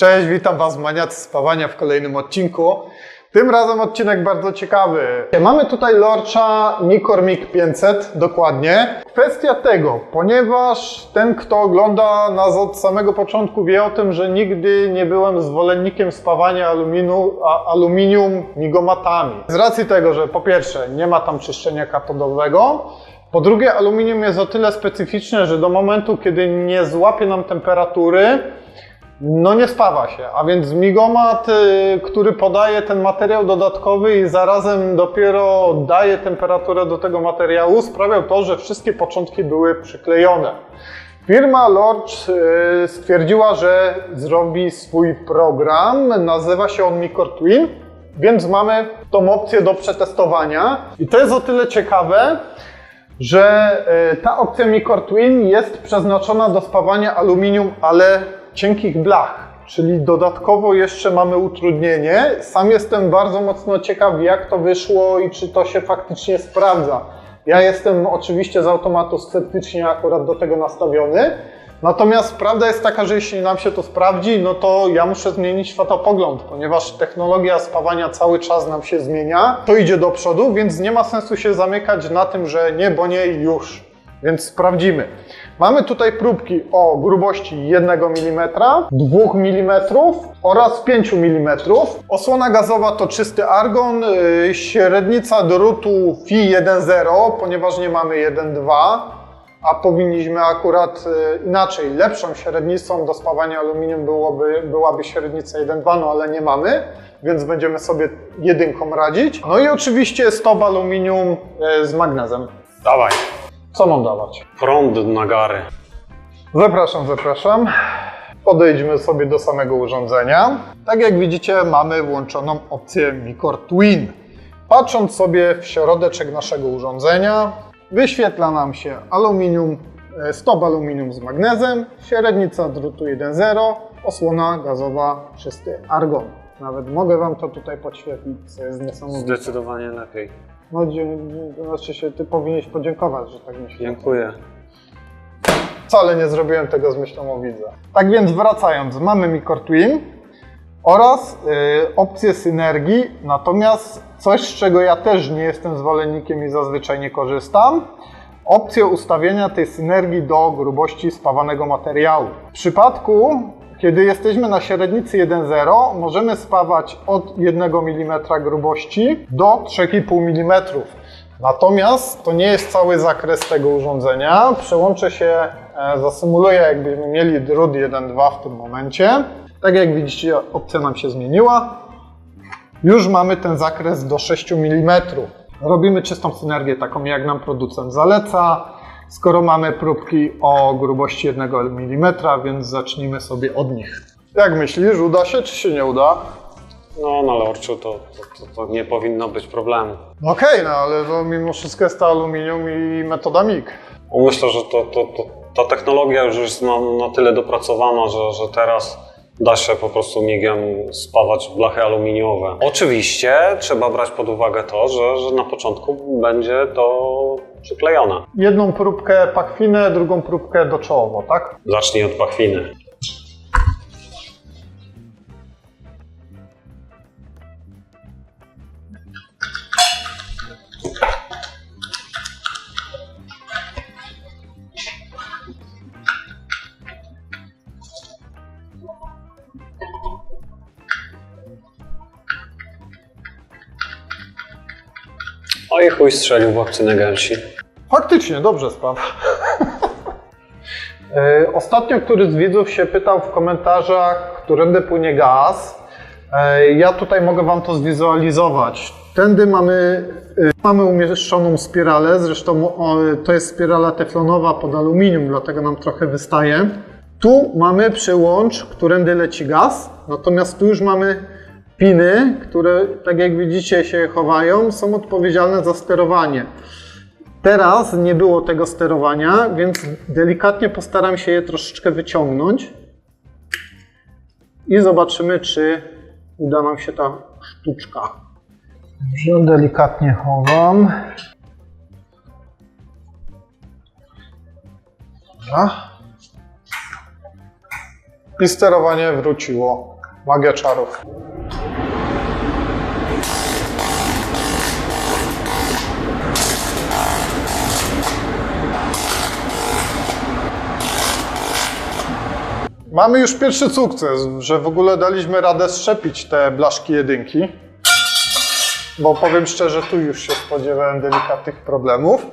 Cześć, witam Was maniacy spawania w kolejnym odcinku. Tym razem odcinek bardzo ciekawy. Mamy tutaj Lorcha Nikormik 500, dokładnie. Kwestia tego, ponieważ ten, kto ogląda nas od samego początku, wie o tym, że nigdy nie byłem zwolennikiem spawania aluminu, a, aluminium migomatami. Z racji tego, że po pierwsze nie ma tam czyszczenia katodowego, po drugie aluminium jest o tyle specyficzne, że do momentu, kiedy nie złapie nam temperatury, no nie spawa się, a więc migomat, y, który podaje ten materiał dodatkowy i zarazem dopiero daje temperaturę do tego materiału, sprawiał to, że wszystkie początki były przyklejone. Firma Lorch y, stwierdziła, że zrobi swój program, nazywa się on Micor Twin, więc mamy tą opcję do przetestowania. I to jest o tyle ciekawe, że y, ta opcja Micor Twin jest przeznaczona do spawania aluminium, ale cienkich blach, czyli dodatkowo jeszcze mamy utrudnienie. Sam jestem bardzo mocno ciekaw, jak to wyszło i czy to się faktycznie sprawdza. Ja jestem oczywiście z automatu sceptycznie akurat do tego nastawiony. Natomiast prawda jest taka, że jeśli nam się to sprawdzi, no to ja muszę zmienić światopogląd, ponieważ technologia spawania cały czas nam się zmienia. To idzie do przodu, więc nie ma sensu się zamykać na tym, że nie, bo nie już. Więc sprawdzimy. Mamy tutaj próbki o grubości 1 mm, 2 mm oraz 5 mm. Osłona gazowa to czysty argon, yy, średnica drutu Fi 1.0, ponieważ nie mamy 1.2 a powinniśmy akurat y, inaczej, lepszą średnicą do spawania aluminium byłoby, byłaby średnica 1,2, no ale nie mamy, więc będziemy sobie jedynką radzić. No i oczywiście stop aluminium y, z magnezem. Dawaj, Co mam dawać? prąd na gary. Zapraszam, zapraszam. Podejdźmy sobie do samego urządzenia. Tak jak widzicie, mamy włączoną opcję Micor Twin. Patrząc sobie w środeczek naszego urządzenia, wyświetla nam się aluminium, e, stop aluminium z magnezem, średnica drutu 1.0, osłona gazowa czysty argon. Nawet mogę Wam to tutaj podświetlić, co jest niesamowite. Zdecydowanie lepiej. No, dzie- znaczy się, Ty powinieneś podziękować, że tak myślę. Dziękuję. Wcale nie zrobiłem tego z myślą o widza. Tak więc wracając, mamy Micor Twin oraz y, opcję synergii, natomiast coś, z czego ja też nie jestem zwolennikiem i zazwyczaj nie korzystam, opcję ustawienia tej synergii do grubości spawanego materiału. W przypadku, kiedy jesteśmy na średnicy 1.0, możemy spawać od 1 mm grubości do 3,5 mm. Natomiast to nie jest cały zakres tego urządzenia. Przełączę się, e, zasymuluję jakbyśmy mieli drut 1.2 w tym momencie. Tak jak widzicie, opcja nam się zmieniła. Już mamy ten zakres do 6 mm. Robimy czystą synergię, taką jak nam producent zaleca. Skoro mamy próbki o grubości 1 mm, więc zacznijmy sobie od nich. Jak myślisz, uda się czy się nie uda? No na lorczu to, to, to, to nie powinno być problemu. No Okej, no ale to mimo wszystko jest to aluminium i metoda MIG. Myślę, że to, to, to, ta technologia już jest na, na tyle dopracowana, że, że teraz da się po prostu migiem spawać blachy aluminiowe. Oczywiście trzeba brać pod uwagę to, że, że na początku będzie to przyklejone. Jedną próbkę pachwinę, drugą próbkę doczołowo, tak? Zacznij od pachwiny. Chuj strzelił w obcy negelsi. Faktycznie, dobrze spadł. E, Ostatnio któryś z widzów się pytał w komentarzach, którędy płynie gaz. E, Ja tutaj mogę Wam to zwizualizować. Tędy mamy, e, mamy umieszczoną spiralę, zresztą to jest spirala teflonowa pod aluminium, dlatego nam trochę wystaje. Tu mamy przyłącz, którędy leci gaz, natomiast tu już mamy piny, które tak jak widzicie się chowają, są odpowiedzialne za sterowanie. Teraz nie było tego sterowania, więc delikatnie postaram się je troszeczkę wyciągnąć i zobaczymy, czy uda nam się ta sztuczka. Dobrze, delikatnie chowam. Dobra. I sterowanie wróciło. Magia czarów. Mamy już pierwszy sukces, że w ogóle daliśmy radę szczepić te blaszki jedynki. Bo powiem szczerze, tu już się spodziewałem delikatnych problemów.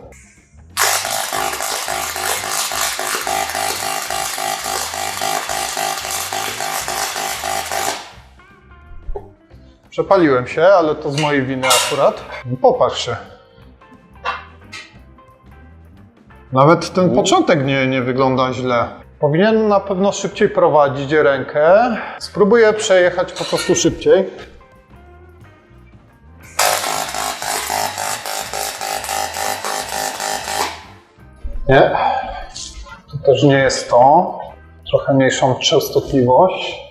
Przepaliłem się, ale to z mojej winy akurat. Popatrz się. Nawet ten początek nie, nie wygląda źle. Powinien na pewno szybciej prowadzić rękę. Spróbuję przejechać po prostu szybciej. Nie, to też nie jest to. Trochę mniejszą częstotliwość.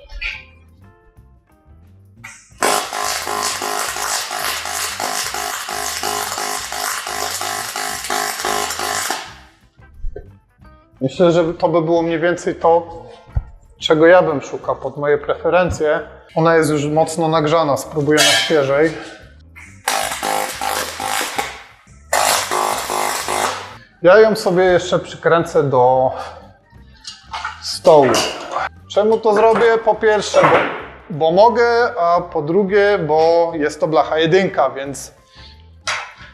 Myślę, że to by było mniej więcej to, czego ja bym szukał pod moje preferencje. Ona jest już mocno nagrzana, spróbuję na świeżej. Ja ją sobie jeszcze przykręcę do stołu. Czemu to zrobię? Po pierwsze, bo, bo mogę, a po drugie, bo jest to blacha jedynka, więc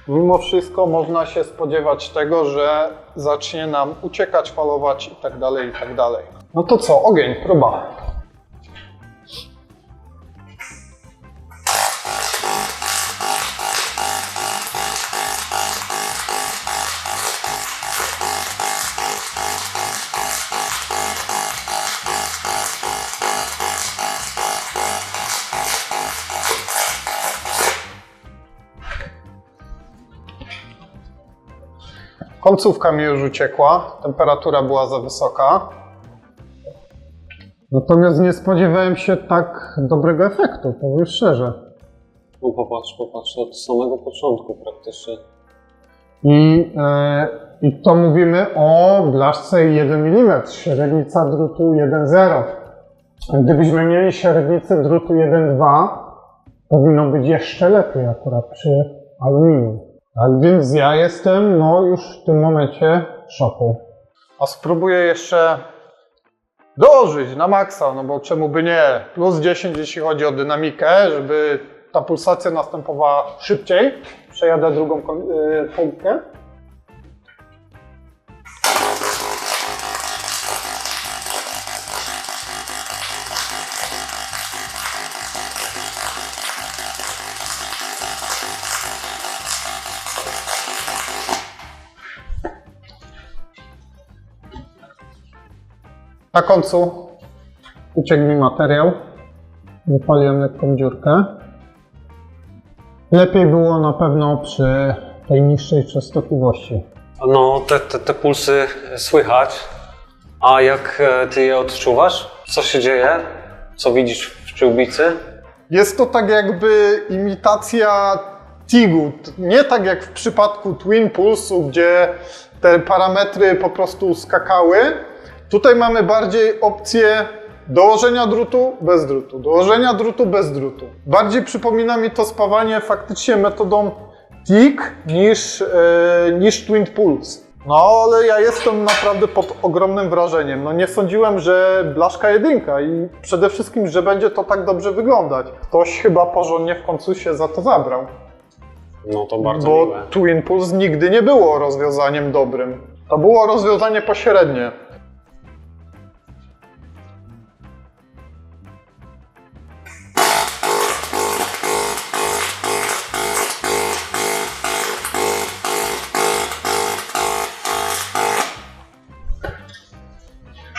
mimo wszystko można się spodziewać tego, że zacznie nam uciekać, falować i tak dalej, i tak. No to co, ogień, próba. Końcówka mi już uciekła, temperatura była za wysoka. Natomiast nie spodziewałem się tak dobrego efektu, powiem szczerze. No popatrz, popatrz, od samego początku praktycznie. I, e, I to mówimy o blaszce 1 mm, średnica drutu 1,0. Gdybyśmy mieli średnicę drutu 1,2, powinno być jeszcze lepiej akurat przy aluminium. Tak więc ja jestem no już w tym momencie w szoku. A spróbuję jeszcze dołożyć na maksa, no bo czemu by nie? Plus 10 jeśli chodzi o dynamikę, żeby ta pulsacja następowała szybciej. Przejadę drugą y, pompkę. Na końcu uciekł mi materiał. Wypaliłem lekką dziurkę. Lepiej było na pewno przy tej niższej częstotliwości. No, te, te, te pulsy słychać. A jak e, ty je odczuwasz? Co się dzieje? Co widzisz w przyłbicy? Jest to tak jakby imitacja TIG-u. Nie tak jak w przypadku Twin Pulsu, gdzie te parametry po prostu skakały. Tutaj mamy bardziej opcję dołożenia drutu bez drutu, dołożenia drutu bez drutu. Bardziej przypomina mi to spawanie faktycznie metodą TIG niż, e, niż Twin Pulse. No, ale ja jestem naprawdę pod ogromnym wrażeniem. No nie sądziłem, że blaszka jedynka i przede wszystkim, że będzie to tak dobrze wyglądać. Ktoś chyba porządnie w końcu się za to zabrał. No to bardzo Bo miłe. Twin Pulse nigdy nie było rozwiązaniem dobrym. To było rozwiązanie pośrednie.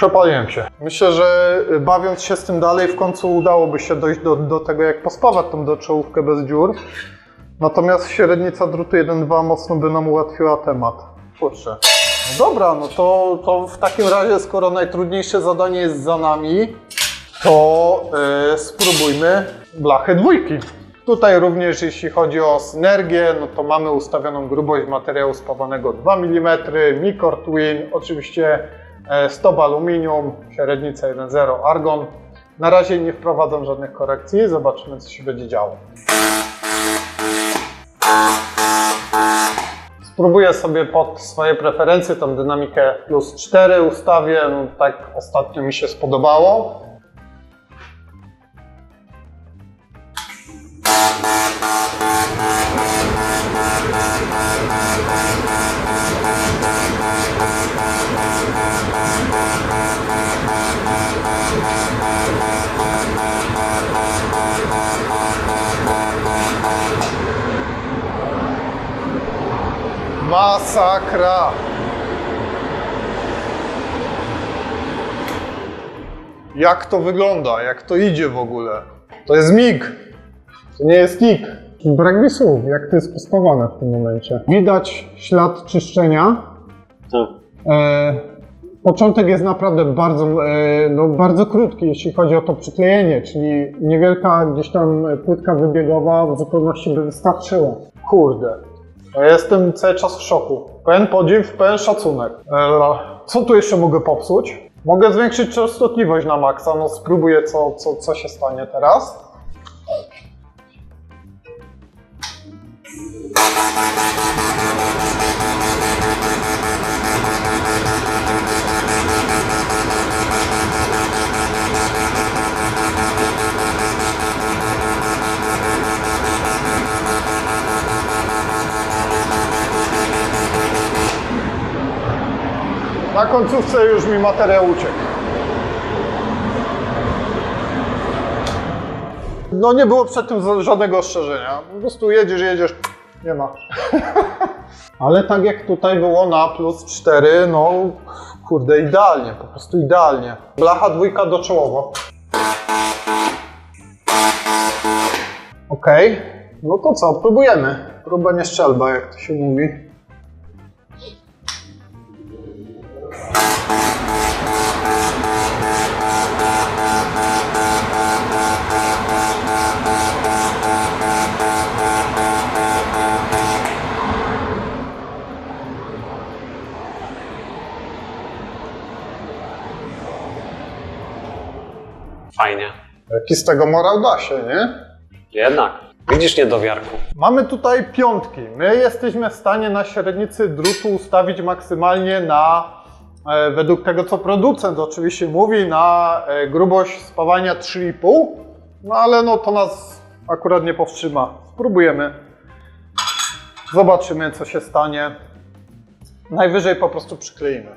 Przepaliłem się. Myślę, że y, bawiąc się z tym dalej, w końcu udałoby się dojść do, do tego, jak pospawać tą doczołówkę bez dziur. Natomiast średnica drutu 1.2 mocno by nam ułatwiła temat. Kurczę. No dobra, no to, to w takim razie, skoro najtrudniejsze zadanie jest za nami, to y, spróbujmy blachę dwójki. Tutaj również jeśli chodzi o synergię, no to mamy ustawioną grubość materiału spawanego 2 mm, Micor Twin, oczywiście Stop aluminium, średnica 1.0 argon. Na razie nie wprowadzam żadnych korekcji, zobaczymy co się będzie działo. Spróbuję sobie pod swoje preferencje tą dynamikę plus 4 ustawię, no, tak ostatnio mi się spodobało. Masakra! Jak to wygląda? Jak to idzie w ogóle? To jest MIG! To nie jest TIG. Brak mi słów, jak to jest pospawane w tym momencie. Widać ślad czyszczenia. Tak. E, początek jest naprawdę bardzo, e, no, bardzo krótki, jeśli chodzi o to przyklejenie, czyli niewielka gdzieś tam płytka wybiegowa w zupełności by wystarczyła. Kurde. Ja jestem cały czas w szoku. Pełen podziw, pełen szacunek. E, co tu jeszcze mogę popsuć? Mogę zwiększyć częstotliwość na maksa, no spróbuję co, co, co się stanie teraz. Na końcówce już mi materiał uciekł. No nie było przed tym żadnego ostrzeżenia. Po prostu jedziesz, jedziesz, nie ma. Ale tak jak tutaj było na plus 4, no kurde, idealnie, po prostu idealnie. Blacha dwójka doczołowo. Okej, no to co, próbujemy. Próba nie szczelba, jak to się mówi. Fajnie. Jaki z tego morał da się, nie? Jednak. Widzisz niedowiarku. Mamy tutaj piątki. My jesteśmy w stanie na średnicy drutu ustawić maksymalnie na, e, według tego co producent oczywiście mówi, na e, grubość spawania 3,5. No ale no to nas akurat nie powstrzyma. Spróbujemy. Zobaczymy co się stanie. Najwyżej po prostu przykleimy.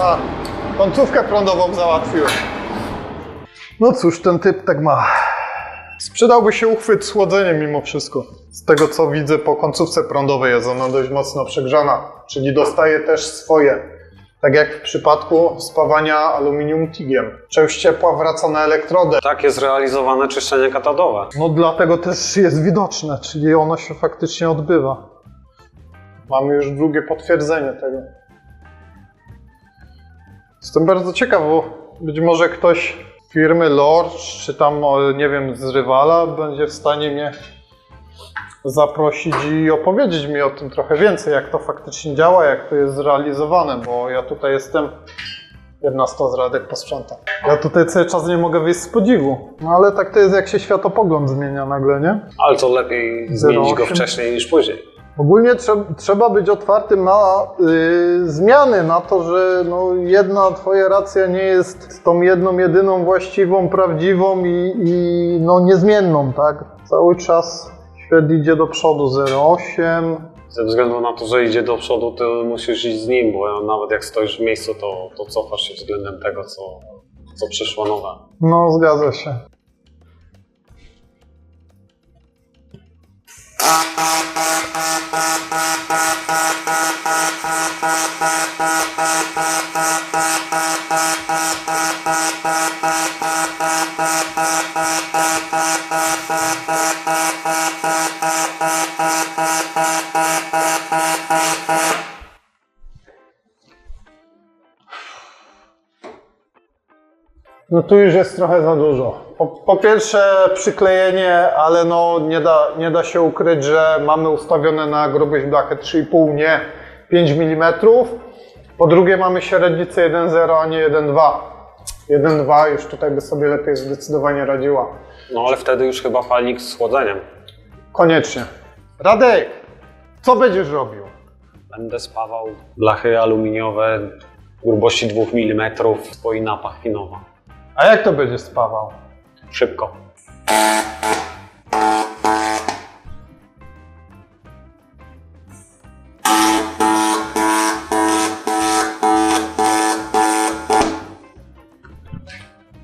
A, końcówkę prądową załatwiłem. No cóż, ten typ tak ma. Sprzedałby się uchwyt z chłodzeniem mimo wszystko. Z tego co widzę po końcówce prądowej jest ona dość mocno przegrzana, czyli dostaje też swoje. Tak jak w przypadku spawania aluminium tigiem. Część ciepła wraca na elektrodę. Tak jest realizowane czyszczenie katadowe. No dlatego też jest widoczne, czyli ono się faktycznie odbywa. Mamy już drugie potwierdzenie tego. Jestem bardzo ciekaw, bo być może ktoś z firmy Lorch, czy tam, nie wiem, z rywala będzie w stanie mnie zaprosić i opowiedzieć mi o tym trochę więcej, jak to faktycznie działa, jak to jest zrealizowane, bo ja tutaj jestem jedna z to z Radek posprząta. Ja tutaj cały czas nie mogę wyjść z podziwu. No ale tak to jest, jak się światopogląd zmienia nagle, nie? Ale to lepiej zmienić go 08. wcześniej niż później. Ogólnie trze- trzeba być otwartym na y, zmiany, na to, że no, jedna twoja racja nie jest tą jedną, jedyną właściwą, prawdziwą i, i no, niezmienną, tak? Cały czas świat idzie do przodu 0,8. Ze względu na to, że idzie do przodu, ty musisz iść z nim, bo nawet jak stoisz w miejscu, to, to cofasz się względem tego, co, co przyszło nowe. No, zgadza się. Bye. No tu już jest trochę za dużo. Po, po pierwsze przyklejenie, ale no nie da, nie da się ukryć, że mamy ustawione na grubość blachę 3,5, nie 5 mm. Po drugie mamy średnicę 1,0, a nie 1,2. 1,2 już tutaj by sobie lepiej zdecydowanie radziła. No ale wtedy już chyba palnik z chłodzeniem. Koniecznie. Radek, co będziesz robił? Będę spawał blachy aluminiowe grubości 2 mm spoina pachwinowa. A jak to będziesz spawał? Szybko.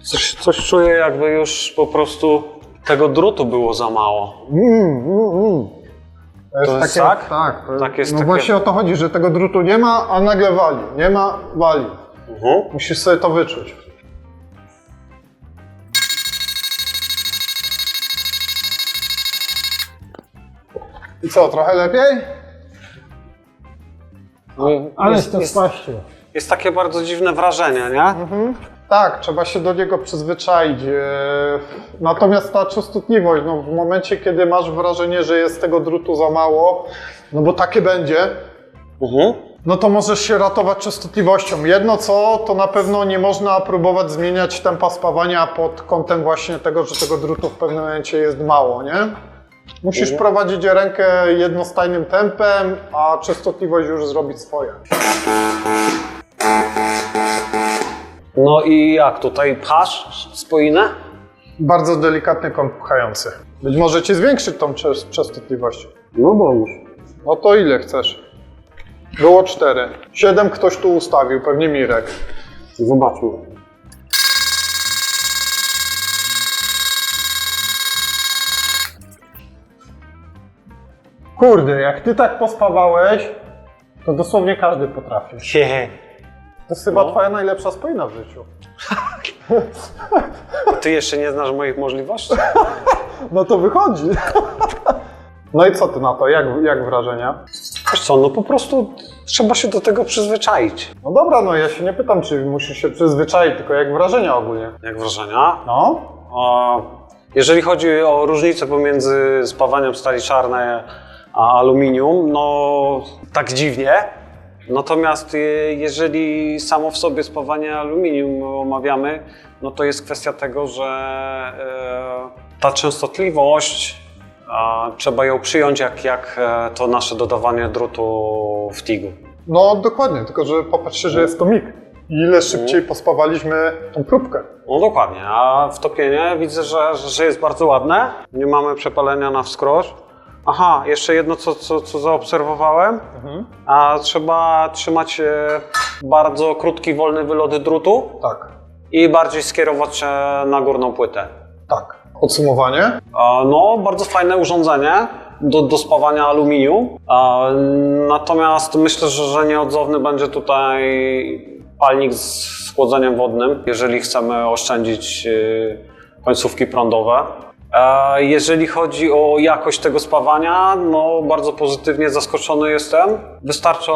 Coś, coś czuję, jakby już po prostu tego drutu było za mało. Mm, mm, mm. To jest, To jest takie, tak? tak, to Tak jest no takie- właśnie o to chodzi, że tego drutu nie ma, a nagle wali. Nie ma, wali. Mhm. Musisz sobie to wyczuć. I co, trochę lepiej? No, jest, jest, spaściu. jest takie bardzo dziwne wrażenie, nie? Tak, trzeba się do niego przyzwyczaić. Eee, Natomiast ta częstotliwość, no w momencie, kiedy masz wrażenie, że jest tego drutu za mało, no bo takie będzie, Mhm. no to możesz się ratować częstotliwością. Jedno co, to na pewno nie można próbować zmieniać tempa spawania pod kątem właśnie tego, że tego drutu w pewnym momencie jest mało, nie? Musisz Mhm. prowadzić rękę jednostajnym tempem, a częstotliwość już zrobić swoje. No i jak tutaj pchasz spoinę? Bardzo delikatny kąt pchający. Być może ci zwiększyć tą czes- częstotliwość. No bo już. No to ile chcesz? Było cztery. Siedem ktoś tu ustawił, pewnie Mirek. Zobaczmy. Kurde, jak ty tak pospawałeś, to dosłownie każdy potrafi. To jest chyba No. twoja najlepsza spójna w życiu. Ty jeszcze nie znasz moich możliwości? No to wychodzi. No i co ty na to? Jak, jak wrażenia? Wiesz co, no po prostu trzeba się do tego przyzwyczaić. No dobra, no ja się nie pytam, czy musisz się przyzwyczaić, tylko jak wrażenia ogólnie. Jak wrażenia? No? A jeżeli chodzi o różnicę pomiędzy spawaniem stali czarnej a aluminium, no tak dziwnie. Natomiast e, jeżeli samo w sobie spawanie aluminium omawiamy, no to jest kwestia tego, że e, ta częstotliwość trzeba ją przyjąć jak, jak e, to nasze dodawanie drutu w TIG-u. No dokładnie, tylko że popatrzcie, że jest to mig. Ile szybciej pospawaliśmy tą próbkę. No dokładnie, a wtopienie widzę, że, że jest bardzo ładne. Nie mamy przepalenia na wskroś. Aha, jeszcze jedno, co, co, co zaobserwowałem. A trzeba trzymać e, bardzo krótki, wolny wylot drutu Tak, i bardziej skierować się na górną płytę. tak. Podsumowanie? A, No, bardzo fajne urządzenie do, do spawania aluminium. A, Natomiast myślę, że, że nieodzowny będzie tutaj palnik z chłodzeniem wodnym, jeżeli chcemy oszczędzić y, końcówki prądowe. Jeżeli chodzi o jakość tego spawania, no bardzo pozytywnie zaskoczony jestem. Wystarczą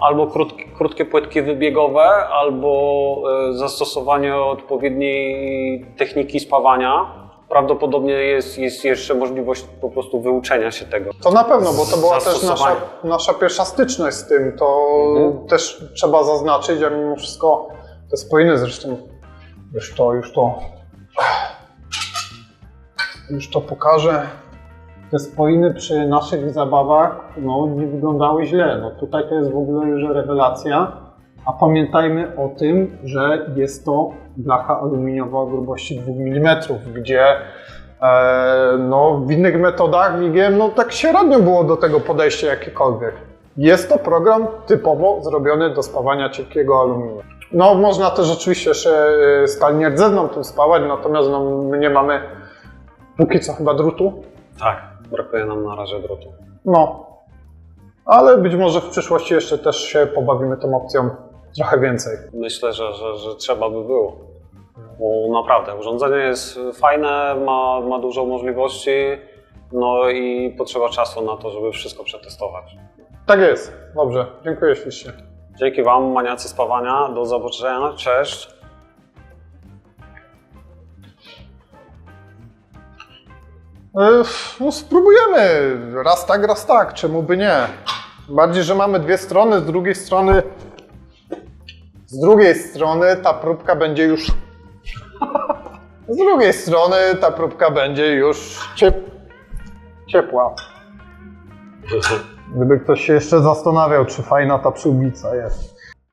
albo krótkie, krótkie płytki wybiegowe, albo y, zastosowanie odpowiedniej techniki spawania. Prawdopodobnie jest, jest jeszcze możliwość po prostu wyuczenia się tego. To na pewno, bo to była też nasza, nasza pierwsza styczność z tym. To Mhm. też trzeba zaznaczyć, a mimo wszystko te spojiny zresztą już to, już to już to pokażę. Te spoiny przy naszych zabawach no, nie wyglądały źle. No, tutaj to jest w ogóle już rewelacja. A pamiętajmy o tym, że jest to blacha aluminiowa grubości 2 mm, gdzie e, no, w innych metodach migiem no, tak średnio było do tego podejście jakiekolwiek. Jest to program typowo zrobiony do spawania cienkiego aluminium. No, można też oczywiście jeszcze y, skalnie rdzenną tym spawać, natomiast no, my nie mamy póki co chyba drutu. Tak, brakuje nam na razie drutu. No, ale być może w przyszłości jeszcze też się pobawimy tą opcją trochę więcej. Myślę, że, że, że trzeba by było. Bo naprawdę, urządzenie jest fajne, ma, ma dużo możliwości, no i potrzeba czasu na to, żeby wszystko przetestować. Tak jest. Dobrze, dziękuję ślicznie. Dzięki Wam, maniacy spawania. Do zobaczenia. Cześć. No spróbujemy. Raz tak, raz tak. Czemu by nie? Bardziej, że mamy dwie strony, z drugiej strony z drugiej strony ta próbka będzie już z drugiej strony ta próbka będzie już ciep... ciepła. Gdyby ktoś się jeszcze zastanawiał, czy fajna ta przyłbica jest.